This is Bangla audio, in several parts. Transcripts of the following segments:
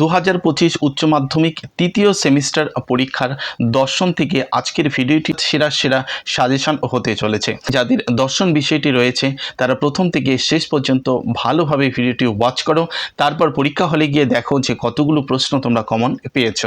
দু হাজার পঁচিশ উচ্চ মাধ্যমিক তৃতীয় সেমিস্টার পরীক্ষার দর্শন থেকে আজকের ভিডিওটি সেরা সেরা সাজেশন হতে চলেছে। যাদের দর্শন বিষয়টি রয়েছে, তারা প্রথম থেকে শেষ পর্যন্ত ভালোভাবে ভিডিওটি ওয়াচ করো। তারপর পরীক্ষা হলে গিয়ে দেখো যে কতগুলো প্রশ্ন তোমরা কমন পেয়েছ।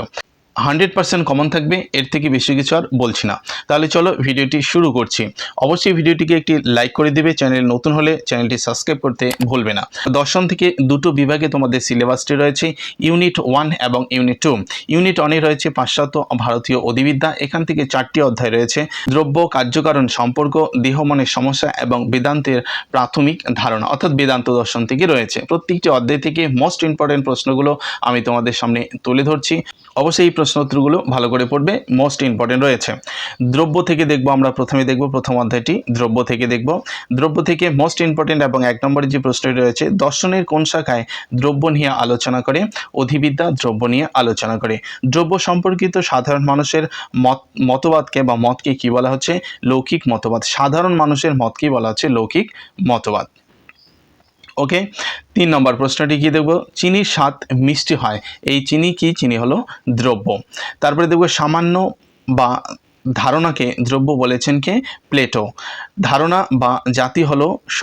হান্ড্রেড পার্সেন্ট কমন থাকবে, এর থেকে বেশি কিছু আর বলছি না। তাহলে চলো ভিডিওটি শুরু করছি। অবশ্যই ভিডিওটিকে একটি লাইক করে দিবে চ্যানেল নতুন হলে চ্যানেলটি সাবস্ক্রাইব করতে ভুলবে না। দর্শন থেকে দুটো বিভাগে তোমাদের সিলেবাসটি রয়েছে ইউনিট ওয়ান এবং ইউনিট টু ইউনিট ওয়ানে রয়েছে পাশ্চাত্য ভারতীয় অধিবিদ্যা, এখান থেকে চারটি অধ্যায় রয়েছে। দ্রব্য, কার্যকারণ, সম্পর্ক, দেহ, মনের সমস্যা এবং বেদান্তের প্রাথমিক ধারণা, অর্থাৎ বেদান্ত দর্শন থেকে রয়েছে। প্রত্যেকটি অধ্যায় থেকে মোস্ট ইম্পর্টেন্ট প্রশ্নগুলো আমি তোমাদের সামনে তুলে ধরছি। অবশ্যই এই প্রশ্ন উত্তরগুলো ভালো করে পড়বে মোস্ট ইম্পর্টেন্ট রয়েছে। দ্রব্য থেকে দেখব, আমরা প্রথমে দেখব, প্রথম অধ্যায়টি, দ্রব্য থেকে দেখব। দ্রব্য থেকে মোস্ট ইম্পর্টেন্ট এবং এক নম্বরের যে প্রশ্নটি রয়েছে, দর্শনের কোন শাখায় দ্রব্য নিয়ে আলোচনা করে, অধিবিদ্যা দ্রব্য নিয়ে আলোচনা করে। দ্রব্য সম্পর্কিত সাধারণ মানুষের মত, মতবাদকে বা মতকে কি বলা হচ্ছে? লৌকিক মতবাদ। সাধারণ মানুষের মতকেই বলা হচ্ছে লৌকিক মতবাদ। ওকে তিন নম্বর প্রশ্নটি কি দেখব? চিনির স্বাদ মিষ্টি হয়। এই চিনি কি? চিনি হলো দ্রব্য। তারপরে দেখব সামান্য বা ধারণাকে দ্রব্য বলেছেন কে? প্লেটো। ধারণা বা জাতি হলো স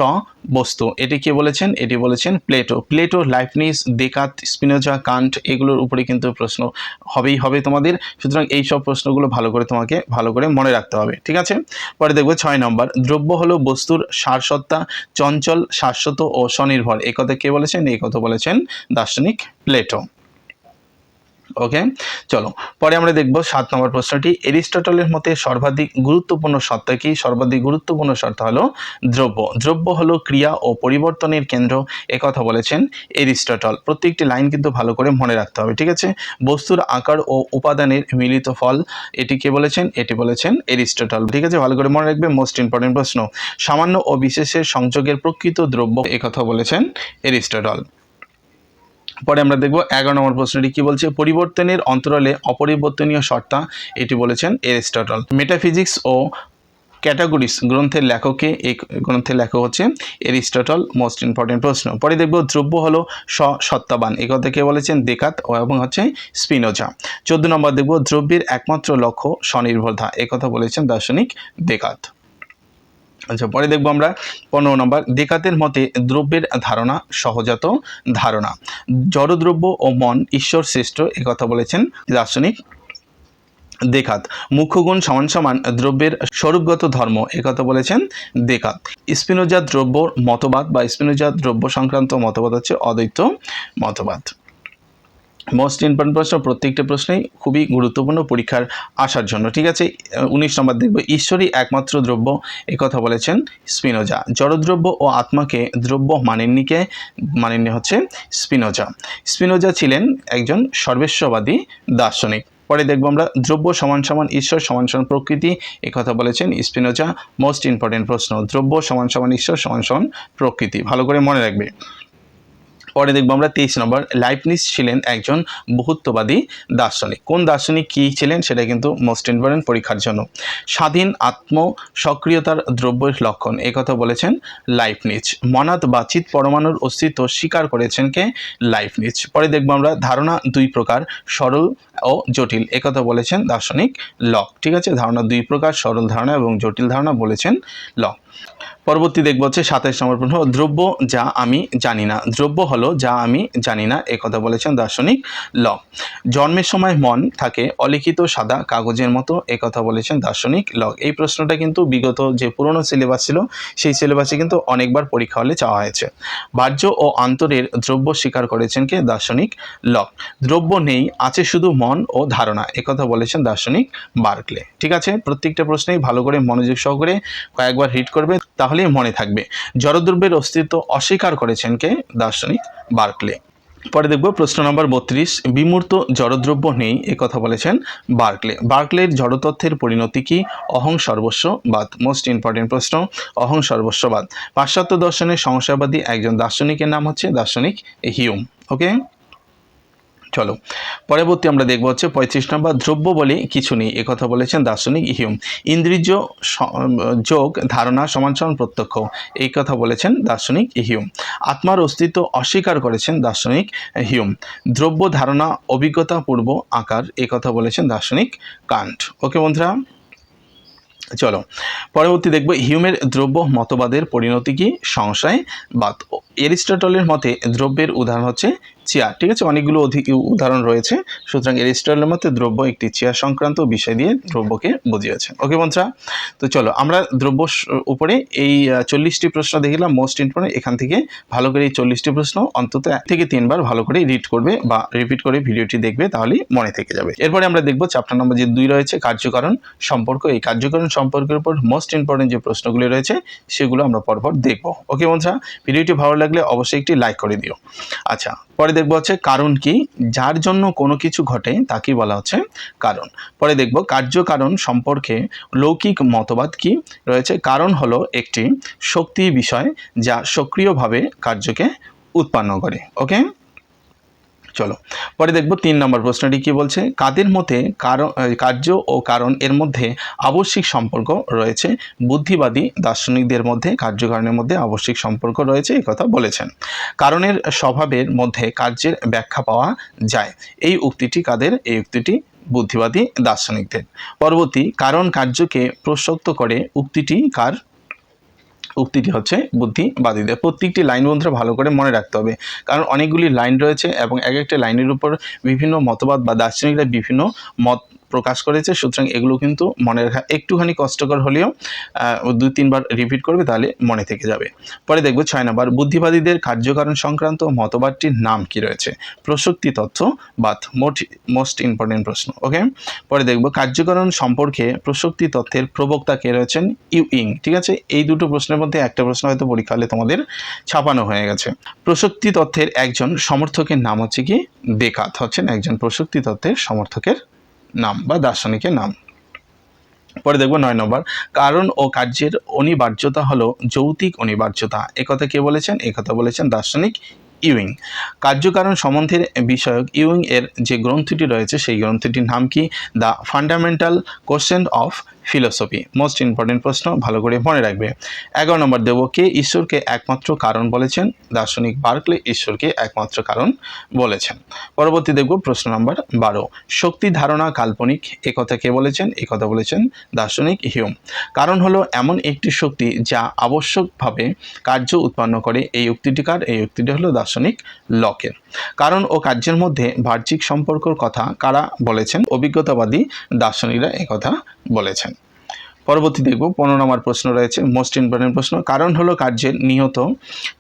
বস্তু এটি কে বলেছেন? এটি বলেছেন Plato. Plato, Leibniz Descartes Spinoza, Kant, এগুলোর উপরে কিন্তু প্রশ্ন হবেই হবে তোমাদের। সুতরাং এই সব প্রশ্নগুলো ভালো করে তোমাকে ভালো করে মনে রাখতে হবে, ঠিক আছে? পরে দেখব ছয় নম্বর। দ্রব্য হলো বস্তুর সারসত্তা, চঞ্চল, শাশ্বত ও স্বনির্ভর। এই কথা কে বলেছেন? এই কথা বলেছেন দার্শনিক প্লেটো। ওকে চলো, পরে আমরা দেখব সাত নম্বর প্রশ্নটি। এরিস্টটলের মতে সর্বাধিক গুরুত্বপূর্ণ সত্তা কি? সর্বাধিক গুরুত্বপূর্ণ সত্তা হলো দ্রব্য। দ্রব্য হলো ক্রিয়া ও পরিবর্তনের কেন্দ্র একথা বলেছেন এরিস্টটল। প্রত্যেকটি লাইন কিন্তু ভালো করে মনে রাখতে হবে, ঠিক আছে? বস্তুর আকার ও উপাদানের মিলিত ফল, এটি কে বলেছেন? এটি বলেছেন এরিস্টটল। ঠিক আছে? ভালো করে মনে রাখবে মোস্ট ইম্পর্টেন্ট প্রশ্ন। সামান্য ও বিশেষের সংযোগের প্রকৃত দ্রব্য একথা বলেছেন এরিস্টটল। পরে আমরা দেখব এগারো নম্বর প্রশ্নটি কি বলছে? পরিবর্তনের অন্তরালে অপরিবর্তনীয় সত্তা এটি বলেছেন এরিস্টটল। মেটাফিজিক্স ও ক্যাটাগরিস গ্রন্থের লেখকে এই গ্রন্থের লেখক হচ্ছে এরিস্টটল মোস্ট ইম্পর্টেন্ট প্রশ্ন। পরে দেখব দ্রব্য হলো সত্তাবান এই কথা কে বলেছেন? দেকাত ও এবং হচ্ছে স্পিনোজা। চোদ্দ নম্বর দেখব দ্রব্যের একমাত্র লক্ষ্য স্বনির্ভরতা কথা বলেছেন দার্শনিক দেকাত আচ্ছা পরে দেখব আমরা পনেরো নম্বর। দেকাতের মতে দ্রব্যের ধারণা সহজাত ধারণা। জড়দ্রব্য ও মন ঈশ্বর শ্রেষ্ঠ কথা বলেছেন দার্শনিক দেখাত মুখ্যগুণ সমান সমান দ্রব্যের স্বরূপগত ধর্ম একথা বলেছেন দেখাত স্পিনোজা দ্রব্য মতবাদ বা স্পিনোজা দ্রব্য সংক্রান্ত মতবাদ হচ্ছে অদ্বৈত মতবাদ। মোস্ট ইম্পর্টেন্ট প্রশ্ন, প্রত্যেকটা প্রশ্নেই খুবই গুরুত্বপূর্ণ পরীক্ষার আসার জন্য। ঠিক আছে, উনিশ নম্বর দেখব। ঈশ্বরই একমাত্র দ্রব্য কথা বলেছেন স্পিনোজা। জড়দ্রব্য ও আত্মাকে দ্রব্য মানেননিকে মানেননি হচ্ছে স্পিনোজা। স্পিনোজা ছিলেন একজন সর্বেশ্ববাদী দার্শনিক। পরে দেখব আমরা, দ্রব্য সমান সমান ঈশ্বর, সমান সমান প্রকৃতি কথা বলেছেন স্পিনোজা। মোস্ট ইম্পর্টেন্ট প্রশ্ন, দ্রব্য সমান সমান ঈশ্বর, সমান সমান প্রকৃতি। ভালো করে মনে রাখবে। পরে দেখব আমরা তেইশ নম্বর। লাইফনিস ছিলেন একজন বহুত্ববাদী দার্শনিক। কোন দার্শনিক কী ছিলেন সেটা কিন্তু মোস্ট ইম্পর্টেন্ট পরীক্ষার জন্য। স্বাধীন আত্ম সক্রিয়তার দ্রব্যের লক্ষণ, এ কথা বলেছেন লাইফনিচ মনাত বা চিত পরমাণুর অস্তিত্ব স্বীকার করেছেন কে? লাইফনিচ পরে দেখব আমরা ধারণা দুই প্রকার, সরল ও জটিল একথা বলেছেন দার্শনিক লক ঠিক আছে? ধারণা দুই প্রকার, সরল ধারণা এবং জটিল ধারণা বলেছেন লক পরবর্তী দেখব হচ্ছে সাতাইশ নম্বর প্রশ্ন, দ্রব্য যা আমি জানি না। দ্রব্য হলো যা আমি জানি না, এ কথা বলেছেন দার্শনিক ল। জন্মের সময় মন থাকে অলিখিত সাদা কাগজের মতো, এ কথা বলেছেন দার্শনিক ল। এই প্রশ্নটা কিন্তু বিগত যে পুরনো সিলেবাস ছিল, সেই সিলেবাসে কিন্তু অনেকবার পরীক্ষা হলে চাওয়া হয়েছে। বাহ্য ও আন্তরের দ্রব্য স্বীকার করেছেন কে? দার্শনিক লক দ্রব্য নেই, আছে শুধু মন ও ধারণা একথা বলেছেন দার্শনিক বার্কলে। ঠিক আছে? প্রত্যেকটা প্রশ্নেই ভালো করে মনোযোগ সহকারে কয়েকবার হিট করবে তাহলেই মনে থাকবে। জড়দ্রব্যের অস্তিত্ব অস্বীকার করেছেন কে? দার্শনিক বার্কলে। পরে দেখব প্রশ্ন নম্বর বত্রিশ। বিমূর্ত জড়দ্রব্য নেই, এ কথা বলেছেন বার্কলে। বার্কলের জড়তথ্যের পরিণতি কি? অহং সর্বস্ববাদ। মোস্ট ইম্পর্টেন্ট প্রশ্ন, অহং সর্বস্ববাদ। পাশ্চাত্য দর্শনের সংশয়বাদী একজন দার্শনিকের নাম হচ্ছে দার্শনিক হিউম। ওকে চলো। পরবর্তী আমরা দেখব হচ্ছে পঁয়ত্রিশ নম্বর দ্রব্য বলে কিছু নেই। একথা বলেছেন দার্শনিক হিউম ইন্দ্রিজ যোগ, ধারণা সমান সমান প্রত্যক্ষ। এই কথা বলেছেন দার্শনিক হিউম আত্মার অস্তিত্ব অস্বীকার করেছেন দার্শনিক হিউম দ্রব্য, ধারণা, অভিজ্ঞতা, পূর্ব আকার। কথা বলেছেন দার্শনিক কান্ট। ওকে বন্ধুরা, চলো। পরবর্তী দেখব হিউমের দ্রব্য মতবাদের পরিণতি কি? সংশয় বাদ এরিস্টটলের মতে দ্রব্যের উদাহরণ হচ্ছে চেয়ার। ঠিক আছে? অনেকগুলো অধিক উদাহরণ রয়েছে। সুতরাং এরিস্টটলের মতে দ্রব্য একটি চেয়ার সংক্রান্ত বিষয় দিয়ে দ্রব্যকে বুঝিয়েছেন ওকে বন্ধুরা? তো চলো, আমরা দ্রব্য উপরে এই চল্লিশটি প্রশ্ন দেখলাম মোস্ট ইম্পর্টেন্ট এখান থেকে ভালো করে এই চল্লিশটি প্রশ্ন অন্তত এক থেকে তিনবার ভালো করে রিড করবে বা রিপিট করে ভিডিওটি দেখবে, তাহলেই মনে থেকে যাবে। এরপরে আমরা দেখব চ্যাপ্টার নাম্বার যে দুই রয়েছে, কার্যকারণ সম্পর্ক। এই কার্যকারণ সম্পর্কের উপর মোস্ট ইম্পর্টেন্ট যে প্রশ্নগুলি রয়েছে, সেগুলো আমরা পরপর দেখব। ওকে বন্ধুরা? ভিডিওটি ভালো লাগলে অবশ্যই একটি লাইক করে দিও। আচ্ছা পরে দেখব হচ্ছে কারণ কি, যার জন্য কোনো কিছু ঘটে তাকেই বলা হচ্ছে কারণ। পরে দেখব কার্যকারণ সম্পর্কে লৌকিক মতবাদ কি রয়েছে। কারণ হলো একটি শক্তি বিষয় যা সক্রিয়ভাবে কার্যকে উৎপন্ন করে ওকে চলো, পরে দেখব তিন নম্বর প্রশ্নটি কি বলছে, কাদের মতে কারণ কার্য ও কারণ এর মধ্যে আবশ্যিক সম্পর্ক রয়েছে? বুদ্ধিবাদী দার্শনিকদের মধ্যে, কার্যকারণের মধ্যে আবশ্যিক সম্পর্ক রয়েছে এই কথা বলেছেন। কারণের স্বভাবের মধ্যে কার্যের ব্যাখ্যা পাওয়া যায়। এই উক্তিটি কাদের? এই উক্তিটি বুদ্ধিবাদী দার্শনিকদের। পরবর্তী, কারণ কার্যকে প্রসক্ত করে উক্তিটি কার? উক্তিটি হচ্ছে বুদ্ধিবাদীদের। প্রত্যেকটি লাইন বন্ধুরা ভালো করে মনে রাখতে হবে। কারণ অনেকগুলি লাইন রয়েছে এবং এক একটা লাইনের উপর বিভিন্ন মতবাদ বা দার্শনিকরা বিভিন্ন মত প্রকাশ করেছে, সুতরাং এগুলো কিন্তু মনে রাখা একটুখানি কষ্টকর হলেও দুই তিনবার রিপিট করবে, তাহলে মনে থেকে যাবে। পরে দেখব ছয় নম্বর, বুদ্ধিবাদীদের কার্যকারণ সংক্রান্ত মতবাদটির নাম কি রয়েছে? প্রসক্তি তথ্য বাদ মোট, মোস্ট ইম্পর্টেন্ট প্রশ্ন, ওকে? পরে দেখব কার্যকারণ সম্পর্কে প্রসক্তি তথ্যের প্রবক্তা কে রয়েছেন? ইউইং ঠিক আছে? এই দুটো প্রশ্নের মধ্যে একটা প্রশ্ন হয়তো পরীক্ষা হলে তোমাদের ছাপানো হয়ে গেছে। প্রসক্তি তথ্যের একজন সমর্থকের নাম হচ্ছে কি? বেকাত, হচ্ছেন একজন প্রসক্তি তত্ত্বের সমর্থকের নাম বা দার্শনিকের নাম। পরে দেখব নয় নম্বর, কারণ ও কার্যের অনিবার্যতা হলো যৌতিক অনিবার্যতা। একথা কে বলেছেন? একথা বলেছেন দার্শনিক ইউইং। কার্যকারণ সম্বন্ধের বিষয়ক ইউইং এর যে গ্রন্থটি রয়েছে, সেই গ্রন্থটির নাম কি? The fundamental question of philosophy most important প্রশ্ন, ভালো করে মনে রাখবে। এগারো নম্বর, দেব কে ঈশ্বরকে একমাত্র কারণ বলেছেন? দার্শনিক বার্কলে ঈশ্বরকে একমাত্র কারণ বলেছেন। পরবর্তী দেখব প্রশ্ন নম্বর বারো। শক্তি ধারণা কাল্পনিক একথা কে বলেছেন? একথা বলেছেন দার্শনিক হিউম। কারণ হলো এমন একটি শক্তি যা আবশ্যকভাবে কার্য উৎপন্ন করে। এই উক্তিটি কার? এই উক্তিটি হলো দার্শনিক লকের। কারণ ও কার্যের মধ্যে বাহ্যিক সম্পর্কর কথা কারা বলেছেন? অভিজ্ঞতাবাদী দার্শনিকরা একথা বলেছেন। পরবর্তী দেখব, পনেরো নম্বর প্রশ্ন রয়েছে মোস্ট ইম্পর্টেন্ট প্রশ্ন, কারণ হলো কার্যের নিহত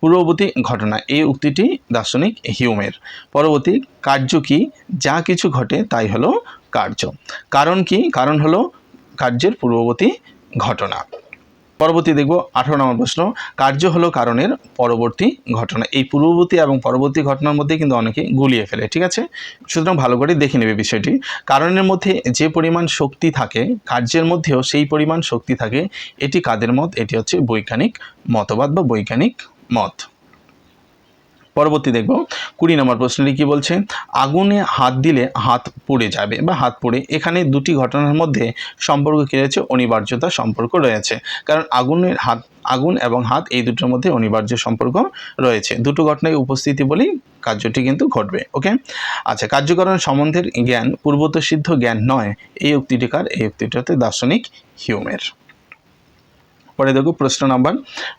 পূর্ববর্তী ঘটনা। এই উক্তিটি দার্শনিক হিউমের। পরবর্তী, কার্য কি? যা কিছু ঘটে তাই হলো কার্য। কারণ কি? কারণ হলো কার্যের পূর্ববর্তী ঘটনা। পরবর্তী দেখব আঠারো নম্বর প্রশ্ন, কার্য হলো কারণের পরবর্তী ঘটনা। এই পূর্ববর্তী এবং পরবর্তী ঘটনার মধ্যে কিন্তু অনেকে গুলিয়ে ফেলে, ঠিক আছে? সুতরাং ভালো করে দেখে নেবে বিষয়টি। কারণের মধ্যে যে পরিমাণ শক্তি থাকে, কার্যের মধ্যেও সেই পরিমাণ শক্তি থাকে, এটি কাদের মত? এটি হচ্ছে বৈজ্ঞানিক মতবাদ বা বৈজ্ঞানিক মত। পরবর্তী দেখব। কুড়ি নম্বর প্রশ্নটি কি বলছে? আগুনে হাত দিলে হাত পুড়ে যাবে বা হাত পুড়ে। এখানে দুটি ঘটনার মধ্যে সম্পর্ক কী রয়েছে? অনিবার্যতা সম্পর্ক রয়েছে। কারণ আগুনের হাত, আগুন এবং হাত এই দুটোর মধ্যে অনিবার্য সম্পর্ক রয়েছে। দুটো ঘটনায় উপস্থিতি বলেই কার্যটি কিন্তু ঘটবে। ওকে আচ্ছা কার্যকরণ সম্বন্ধের জ্ঞান পূর্বত সিদ্ধ জ্ঞান নয়। এই উক্তিটিকার এই উক্তিটি হচ্ছে দার্শনিক হিউমের। পরে দেখো প্রশ্ন নাম্বার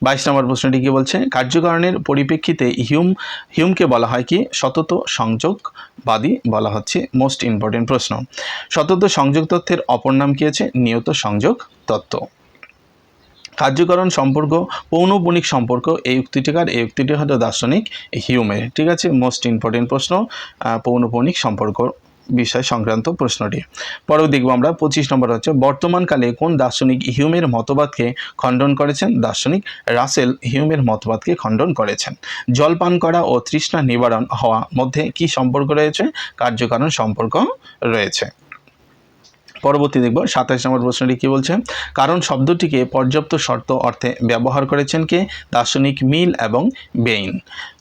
বাইশ নম্বর প্রশ্নটি কি বলছে? কার্যকারণের পরিপ্রেক্ষিতে হিউম হিউমকে বলা হয় কি? সতত সংযোগবাদী বলা হচ্ছে মোস্ট ইম্পর্টেন্ট প্রশ্ন। সতত সংযোগ তত্ত্বের অপর নাম কি আছে? নিয়ত সংযোগ তত্ত্ব। কার্যকরণ সম্পর্ক পৌনপুনিক সম্পর্ক এই উক্তিটিকার এই উক্তিটি হলো দার্শনিক হিউমের। ঠিক আছে? মোস্ট ইম্পর্টেন্ট প্রশ্ন আহ, পৌনপুনিক সম্পর্ক। বিষয় সংক্রান্ত প্রশ্নটি। পরেও দেখব আমরা, পঁচিশ নম্বর হচ্ছে, বর্তমানকালে কোন দার্শনিক হিউমের মতবাদকে খণ্ডন করেছেন? দার্শনিক রাসেল হিউমের মতবাদকে খণ্ডন করেছেন। জল পান করা ও তৃষ্ণা নিবারণ হওয়া মধ্যে কি সম্পর্ক রয়েছে? কার্যকারণ সম্পর্ক রয়েছে। পরবর্তী দেখব। সাতাশ নম্বর প্রশ্নটি কি বলছে? কারণ শব্দটিকে পর্যাপ্ত শর্ত অর্থে ব্যবহার করেছেন কে? দার্শনিক মিল এবং বেইন।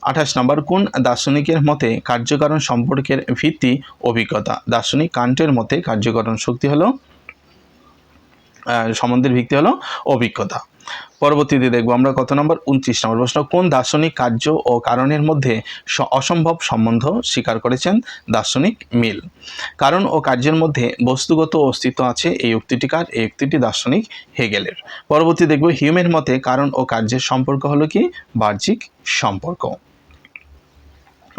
আঠাশ নম্বর, কোন দার্শনিকের মতে কার্যকারণ সম্পর্কের ভিত্তি অভিজ্ঞতা? দার্শনিক কান্টের মতে কার্যকারণ শক্তি হলো সম্বন্ধের ভিত্তি হলো অভিজ্ঞতা। পরবর্তীতে দেখব আমরা কত নম্বর? উনত্রিশ নম্বর প্রশ্ন, কোন দার্শনিক কার্য ও কারণের মধ্যে অসম্ভব সম্বন্ধ স্বীকার করেছেন দার্শনিক মিল? কারণ ও কার্যের মধ্যে বস্তুগত অস্তিত্ব আছে, এই উক্তিটিকার এই উক্তিটি দার্শনিক হেগেলের। পরবর্তী দেখব, হিউমের মতে কারণ ও কার্যের সম্পর্ক হলো কি? বাহ্যিক সম্পর্ক।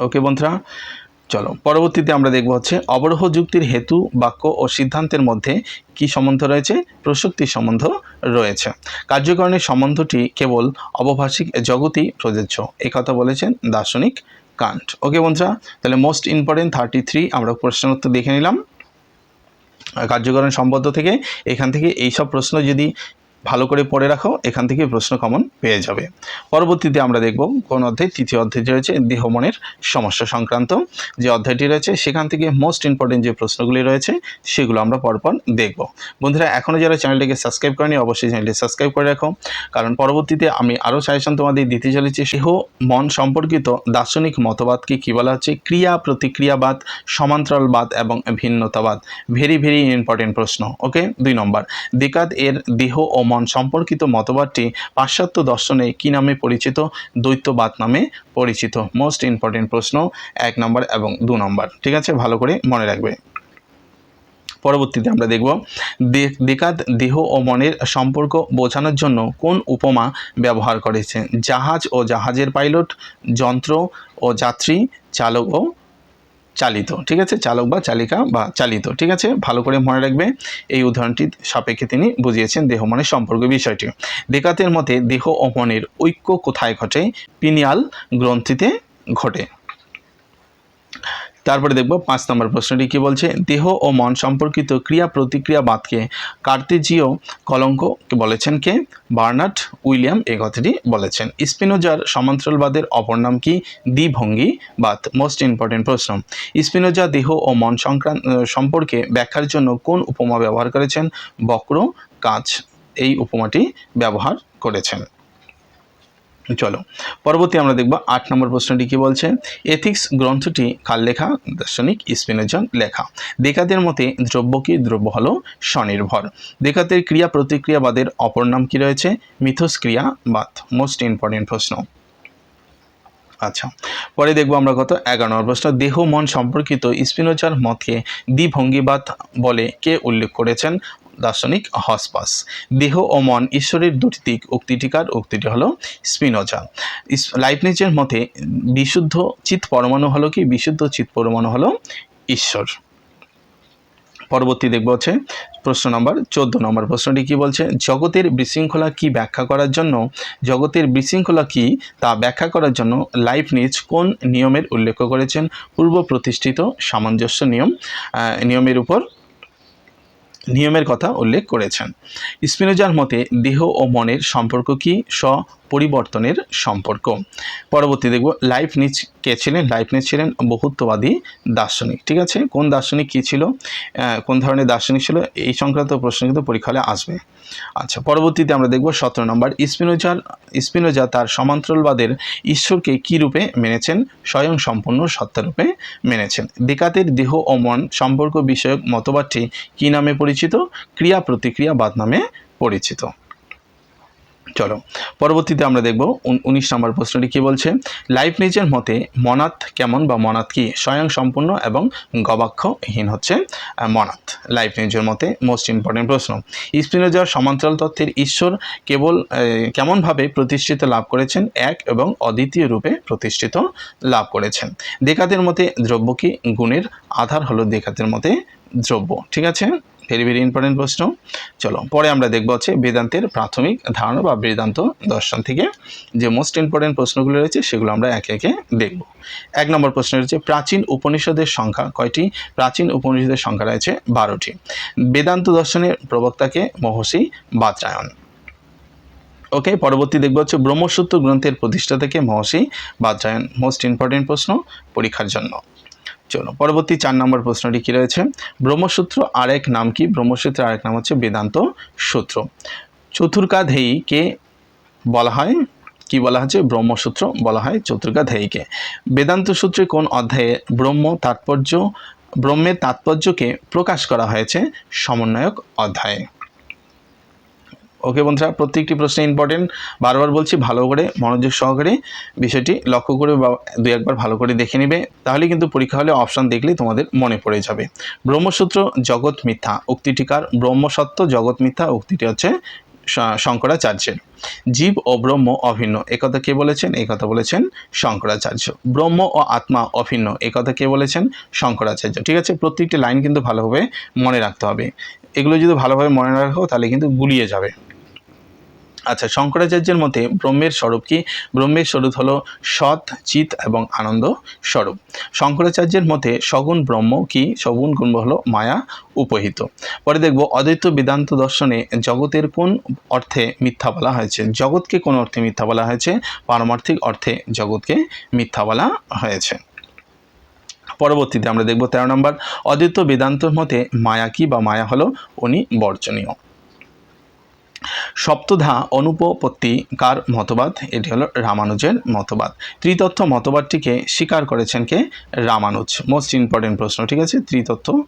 ওকে বন্ধুরা চলো, পরবর্তীতে আমরা দেখব হচ্ছে অবরোহ যুক্তির হেতু, বাক্য ও সিদ্ধান্তের মধ্যে কি সম্বন্ধ রয়েছে প্রসক্তির সম্বন্ধ রয়েছে। কার্যকরণের সম্বন্ধটি কেবল অবভাষিক জগতেই প্রযোজ্য এই কথা বলেছেন দার্শনিক কান্ট। ওকে বন্ধুরা, তাহলে মোস্ট ইম্পর্টেন্ট থার্টি থ্রি আমরা প্রশ্ন উত্তর দেখে নিলাম। কার্যকরণ সম্বন্ধ থেকে এখান থেকে এইসব প্রশ্ন যদি ভালো করে পড়ে রাখো, এখান থেকে প্রশ্ন কমন পেয়ে যাবে। পরবর্তীতে আমরা দেখব কোন অধ্যায়, তৃতীয় অধ্যায়টি রয়েছে দেহ মনের সমস্যা সংক্রান্ত যে অধ্যায়টি রয়েছে, সেখান থেকে মোস্ট ইম্পর্টেন্ট যে প্রশ্নগুলি রয়েছে, সেগুলো আমরা পরপর দেখব। বন্ধুরা এখনও যারা চ্যানেলটিকে সাবস্ক্রাইব করেনি, অবশ্যই চ্যানেলটি সাবস্ক্রাইব করে রাখো। কারণ পরবর্তীতে আমি আরও সাজেশন তোমাদের দিতে চলেছি সেহ মন সম্পর্কিত দার্শনিক মতবাদকে কী বলা হচ্ছে? ক্রিয়া, প্রতিক্রিয়াবাদ, সমান্তরালবাদ এবং ভিন্নতাবাদ। ভেরি ভেরি ইম্পর্টেন্ট প্রশ্ন ওকে দুই নম্বর, দেকাত এর দেহ ও মন সম্পর্কিত মতবাদটি পাশ্চাত্য দর্শনে কি নামে পরিচিত? দ্বৈতবাদ নামে পরিচিত। মোস্ট ইম্পর্টেন্ট প্রশ্ন, এক নম্বর এবং দু নম্বর। ঠিক আছে? ভালো করে মনে রাখবে। পরবর্তীতে আমরা দেখব, দে- দেকাদ দেহ ও মনের সম্পর্ক বোঝানোর জন্য কোন উপমা ব্যবহার করেছে? জাহাজ ও জাহাজের পাইলট, যন্ত্র ও যাত্রী, চালক ও চালিত, ঠিক আছে? চালক বা চালিকা বা চালিত, ঠিক আছে? ভালো করে মনে রাখবে। এই উদাহরণটি সাপেক্ষে তিনি বুঝিয়েছেন দেহ মনের সম্পর্ক বিষয়টি। দেকাতের মতে দেহ ও মনের ঐক্য কোথায় ঘটে? পিনিয়াল গ্রন্থিতে ঘটে। তারপরে দেখব পাঁচ নম্বর প্রশ্নটি কি বলছে? দেহ ও মন সম্পর্কিত ক্রিয়া প্রতিক্রিয়াবাদকে কার্তেজীয় কলঙ্ক বলেছেন কে? বার্নার্ড উইলিয়াম এ কথাটি বলেছেন। স্পিনোজার সমান্তরালবাদের অপর নাম কি? দ্বিভঙ্গিবাদ মোস্ট ইম্পর্টেন্ট প্রশ্ন। স্পিনোজা দেহ ও মন সংক্রান্ত সম্পর্কে ব্যাখ্যার জন্য কোন উপমা ব্যবহার করেছেন? বক্র কাজ এই উপমাটি ব্যবহার করেছেন। চলো, পরবর্তী আমরা দেখব আট নম্বর প্রশ্নটি কি বলছে? এথিক্স গ্রন্থটি কার লেখা? দার্শনিক স্পিনোজন লেখা। দেকাতের মতে দ্রব্য কি? দ্রব্য হলো স্বনির্ভর। দেকাতের ক্রিয়া প্রতিক্রিয়াবাদের অপর নাম কি রয়েছে? মিথস্ক্রিয়াবাদ মোস্ট ইম্পর্টেন্ট প্রশ্ন। আচ্ছা পরে দেখব আমরা কত? এগারো নম্বর প্রশ্ন, দেহ মন সম্পর্কিত স্পিনোজার মতকে দ্বিভঙ্গিবাদ বলে কে উল্লেখ করেছেন? দার্শনিক হসপাস। দেহ ও মন ঈশ্বরের দুটি দিক, উক্তিটিকার, উক্তিটি হলো স্পিনোজা। ইস- মতে বিশুদ্ধ চিত পরমাণু হলো কি? বিশুদ্ধ চিত পরমাণু হলো ঈশ্বর। পরবর্তী দেখব হচ্ছে প্রশ্ন নম্বর চোদ্দ নম্বর প্রশ্নটি কি বলছে? জগতের বিশৃঙ্খলা কি ব্যাখ্যা করার জন্য, জগতের বিশৃঙ্খলা কি তা ব্যাখ্যা করার জন্য লাইফ নিজ কোন নিয়মের উল্লেখ করেছেন? পূর্ব প্রতিষ্ঠিত সামঞ্জস্য নিয়ম নিয়মের উপর নিয়মের কথা উল্লেখ করেছেন। স্পিনোজার মতে দেহ ও মনের সম্পর্ক কি? স্বপরিবর্তনের সম্পর্ক। পরবর্তী দেখব লাইফ নিচ কে ছিলেন? লাইফ নিচ ছিলেন বহুত্ববাদী দার্শনিক। ঠিক আছে? কোন দার্শনিক কী ছিল? কোন ধরনের দার্শনিক ছিল? এই সংক্রান্ত প্রশ্ন কিন্তু পরীক্ষালে আসবে। আচ্ছা পরবর্তীতে আমরা দেখব সতেরো নম্বর। স্পিনোজার স্পিনোজা তার সমান্তরালবাদের ঈশ্বরকে কী রূপে মেনেছেন? স্বয়ং সম্পূর্ণ সত্তারূপে মেনেছেন। দেকাতের দেহ ও মন সম্পর্ক বিষয়ক মতবাদটি কী নামে পরিচিত? ক্রিয়া প্রতিক্রিয়াবাদ নামে পরিচিত। চলো, পরবর্তীতে আমরা দেখব উন- উনিশ নম্বর প্রশ্নটি কি বলছে? লাইফ নিজের মতে মনাত কেমন বা মনাত কি? স্বয়ং সম্পূর্ণ এবং গবাক্ষহীন হচ্ছে মনাত লাইফ নিজের মতে মোস্ট ইম্পর্টেন্ট প্রশ্ন। স্পিনোজার সমান্তরাল তত্ত্বের ঈশ্বর কেবল কেমনভাবে প্রতিষ্ঠিত লাভ করেছেন? এক এবং অদ্বিতীয় রূপে প্রতিষ্ঠিত লাভ করেছেন। দেকাতের মতে দ্রব্য কি? গুণের আধার হলো দেকাতের মতে দ্রব্য। ঠিক আছে? ভেরি ভেরি ইম্পর্টেন্ট প্রশ্ন চলো, পরে আমরা দেখব হচ্ছে বেদান্তের প্রাথমিক ধারণা বা বেদান্ত দর্শন থেকে যে মোস্ট ইম্পর্টেন্ট প্রশ্নগুলো রয়েছে, সেগুলো আমরা একে একে দেখব। এক নম্বর প্রশ্ন রয়েছে, প্রাচীন উপনিষদের সংখ্যা কয়টি? প্রাচীন উপনিষদের সংখ্যা রয়েছে বারোটি। বেদান্ত দর্শনের প্রবক্তাকে মহর্ষি বাত্রায়ণ ওকে, পরবর্তী দেখব হচ্ছে ব্রহ্মসূত্র গ্রন্থের প্রতিষ্ঠা থেকে মহর্ষি বাত্রায়ণ মোস্ট ইম্পর্টেন্ট প্রশ্ন, পরীক্ষার জন্য। চলো পরবর্তী চার নম্বর প্রশ্নটি কি রয়েছে? ব্রহ্মসূত্র আরেক নাম কি? ব্রহ্মসূত্রের আরেক নাম হচ্ছে বেদান্ত সূত্র। চতুর্কাধেয়ীকে বলা হয়, কি বলা হচ্ছে? ব্রহ্মসূত্র বলা হয় চতুর্কাধেয়ীকে বেদান্ত সূত্রে কোন অধ্যায়ে ব্রহ্ম তাৎপর্য, ব্রহ্মের তাৎপর্যকে প্রকাশ করা হয়েছে? সমন্বয়ক অধ্যায়ে। ওকে বন্ধুরা, প্রত্যেকটি প্রশ্ন ইম্পর্টেন্ট বারবার বলছি, ভালো করে মনোযোগ সহকারে বিষয়টি লক্ষ্য করে বা দু একবার ভালো করে দেখে নেবে। তাহলে কিন্তু পরীক্ষা হলে অপশান দেখলেই তোমাদের মনে পড়ে যাবে। ব্রহ্মসূত্র, জগৎ মিথ্যা। উক্তিটিকার ব্রহ্মসত্ত্ব, জগৎ মিথ্যা। উক্তিটি হচ্ছে শঙ্করাচার্যের। জীব ও ব্রহ্ম অভিন্ন। একথা কে বলেছেন? এই কথা বলেছেন শঙ্করাচার্য। ব্রহ্ম ও আত্মা অভিন্ন। একথা কে বলেছেন? শঙ্করাচার্য। ঠিক আছে? প্রত্যেকটি লাইন কিন্তু ভালোভাবে মনে রাখতে হবে। এগুলো যদি ভালোভাবে মনে রাখো, তাহলে কিন্তু গুলিয়ে যাবে। আচ্ছা শঙ্করাচার্যের মতে ব্রহ্মের স্বরূপ কি? ব্রহ্মের স্বরূপ হলো সৎ, চিত এবং আনন্দ স্বরূপ। শঙ্করাচার্যের মতে সগুণ ব্রহ্ম কি? সগুণ গুণ হলো মায়া, উপহিত। পরে দেখব অদ্বৈত বেদান্ত দর্শনে জগতের কোন অর্থে মিথ্যা বলা হয়েছে? জগৎকে কোন অর্থে মিথ্যা বলা হয়েছে? পারমার্থিক অর্থে জগৎকে মিথ্যা বলা হয়েছে। পরবর্তীতে আমরা দেখব তেরো নম্বর, অদ্বৈত বেদান্তর মতে মায়া কি বা মায়া হলো? উনি বর্জনীয়। সপ্তধা অনুপপত্তি কার মতবাদ? এটি হলো রামানুজের মতবাদ। ত্রিতত্ত্ব মতবাদটিকে স্বীকার করেছেন কে? রামানুজ। মোস্ট ইম্পর্টেন্ট প্রশ্ন, ঠিক আছে? ত্রিতত্ত্ব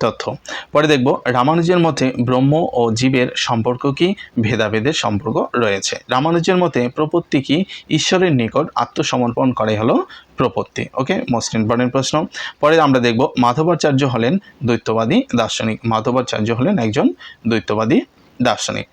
তথ্য। পরে দেখব, রামানুজের মতে ব্রহ্ম ও জীবের সম্পর্ক কি? ভেদাভেদের সম্পর্ক রয়েছে। রামানুজের মতে প্রপত্তি কি? ঈশ্বরের নিকট আত্মসমর্পণ করে হলো প্রপত্তি। ওকে মোস্ট ইম্পর্টেন্ট প্রশ্ন। পরে আমরা দেখব, মাধবাচার্য হলেন দ্বৈতবাদী দার্শনিক। মাধবাচার্য হলেন একজন দ্বৈতবাদী দার্শনিক।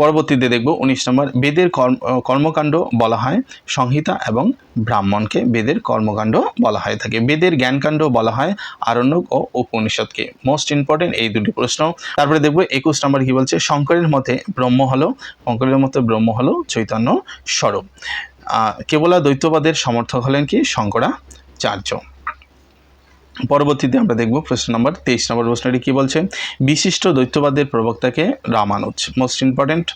পরবর্তীতে দেখব উনিশ নম্বর, বেদের কর্ম কর্মকাণ্ড বলা হয় সংহিতা এবং ব্রাহ্মণকে বেদের কর্মকাণ্ড বলা হয়ে থাকে। বেদের জ্ঞানকাণ্ড বলা হয় আরণ্যক ও উপনিষদকে। মোস্ট ইম্পর্টেন্ট এই দুটি প্রশ্ন। তারপরে দেখব একুশ নম্বর কি বলছে? শঙ্করের মতে ব্রহ্ম হলো, শঙ্করের মতে ব্রহ্ম হলো চৈতন্য স্বরূপ। কেবলা দ্বৈতবাদের সমর্থক হলেন কি? শঙ্করাচার্য। পরবর্তীতে আমরা দেখব প্রশ্ন নম্বর তেইশ নম্বর প্রশ্নটি কী বলছে? বিশিষ্ট দ্বৈতবাদের প্রবক্তাকে রামানুজ। মোস্ট ইম্পর্টেন্ট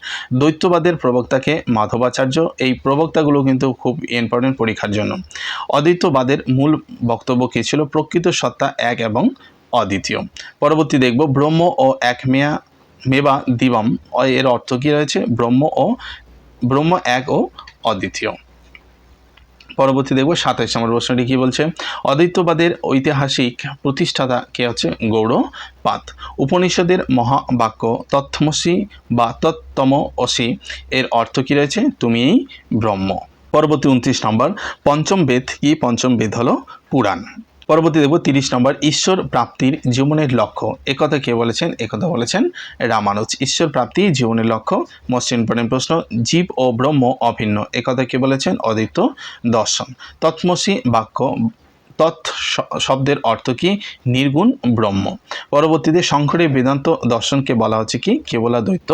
দ্বৈতবাদের প্রবক্তাকে মাধবাচার্য। এই প্রবক্তাগুলো কিন্তু খুব ইম্পর্টেন্ট পরীক্ষার জন্য। অদ্বৈতবাদের মূল বক্তব্য কী ছিল? প্রকৃত সত্তা এক এবং অদ্বিতীয়। পরবর্তী দেখব ব্রহ্ম ও এক মেয়া মেবা দিবম। এর অর্থ কী রয়েছে? ব্রহ্ম ও ব্রহ্ম এক ও অদ্বিতীয়। পরবর্তী দেখব সাতাইশ নম্বর প্রশ্নটি কি বলছে? অদ্বৈতবাদের ঐতিহাসিক প্রতিষ্ঠাতা কে হচ্ছে? গৌড়পাত উপনিষদের মহাবাক্য তথ্যমসি বা তত্তম অসি এর অর্থ কি রয়েছে? তুমি ব্রহ্ম। পরবর্তী উনত্রিশ নম্বর, পঞ্চম বেদ কি? পঞ্চম বেদ হলো পুরাণ। পরবর্তী দেখব তিরিশ নম্বর, ঈশ্বর প্রাপ্তির জীবনের লক্ষ্য। একথা কে বলেছেন? একথা বলেছেন রামানুজ। ঈশ্বর প্রাপ্তি জীবনের লক্ষ্য? মোস্ট ইম্পর্টেন্ট প্রশ্ন, জীব ও ব্রহ্ম অভিন্ন। একথা কে বলেছেন? অদ্বৈত দর্শন। তৎমসি বাক্য, তৎ শব্দের অর্থ কি? নির্গুণ ব্রহ্ম। পরবর্তীতে শঙ্করের বেদান্ত দর্শনকে বলা হচ্ছে কি? কেবলাদ্বৈত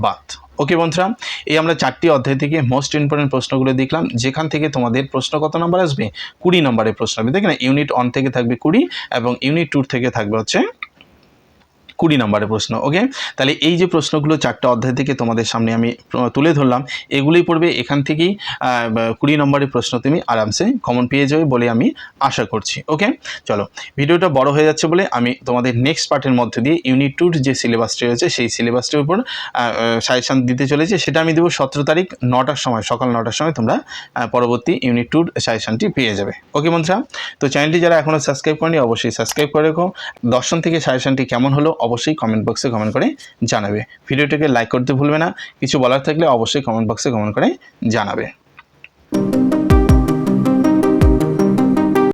বাদ। ওকে বন্ধুরা, এই আমরা চারটি অধ্যায় থেকে মোস্ট ইম্পর্টেন্ট প্রশ্নগুলো দেখলাম। যেখান থেকে তোমাদের প্রশ্ন কত নম্বর আসবে? কুড়ি নম্বরের প্রশ্ন আসবে। না ইউনিট ওয়ান থেকে থাকবে কুড়ি এবং ইউনিট টুর থেকে থাকবে হচ্ছে কুড়ি নম্বরের প্রশ্ন ওকে তাহলে এই যে প্রশ্নগুলো চারটা অধ্যায় থেকে তোমাদের সামনে আমি তুলে ধরলাম, এগুলোই পড়বে এখান থেকেই কুড়ি নম্বরের প্রশ্ন তুমি আরামসে কমন পেয়ে যাবে বলে আমি আশা করছি ওকে চলো, ভিডিওটা বড় হয়ে যাচ্ছে বলে আমি তোমাদের নেক্সট পার্টের মধ্যে দিয়ে ইউনিট টুর যে সিলেবাসটি রয়েছে, সেই সিলেবাসটির উপর সাজেশান দিতে চলেছে। সেটা আমি দেবো সতেরো তারিখ নটার সময়, সকাল নটার সময় তোমরা পরবর্তী ইউনিট টুর সাজেশানটি পেয়ে যাবে ওকে বন্ধুরা? তো চ্যানেলটি যারা এখনও সাবস্ক্রাইব করেনি, অবশ্যই সাবস্ক্রাইব করে রেখো। দর্শন থেকে সাজেশানটি কেমন হলো অবশ্যই কমেন্ট বক্সে কমেন্ট করে জানাবে। ভিডিওটাকে লাইক করতে ভুলবে না। কিছু বলার থাকলে অবশ্যই কমেন্ট বক্সে কমেন্ট করে জানাবে।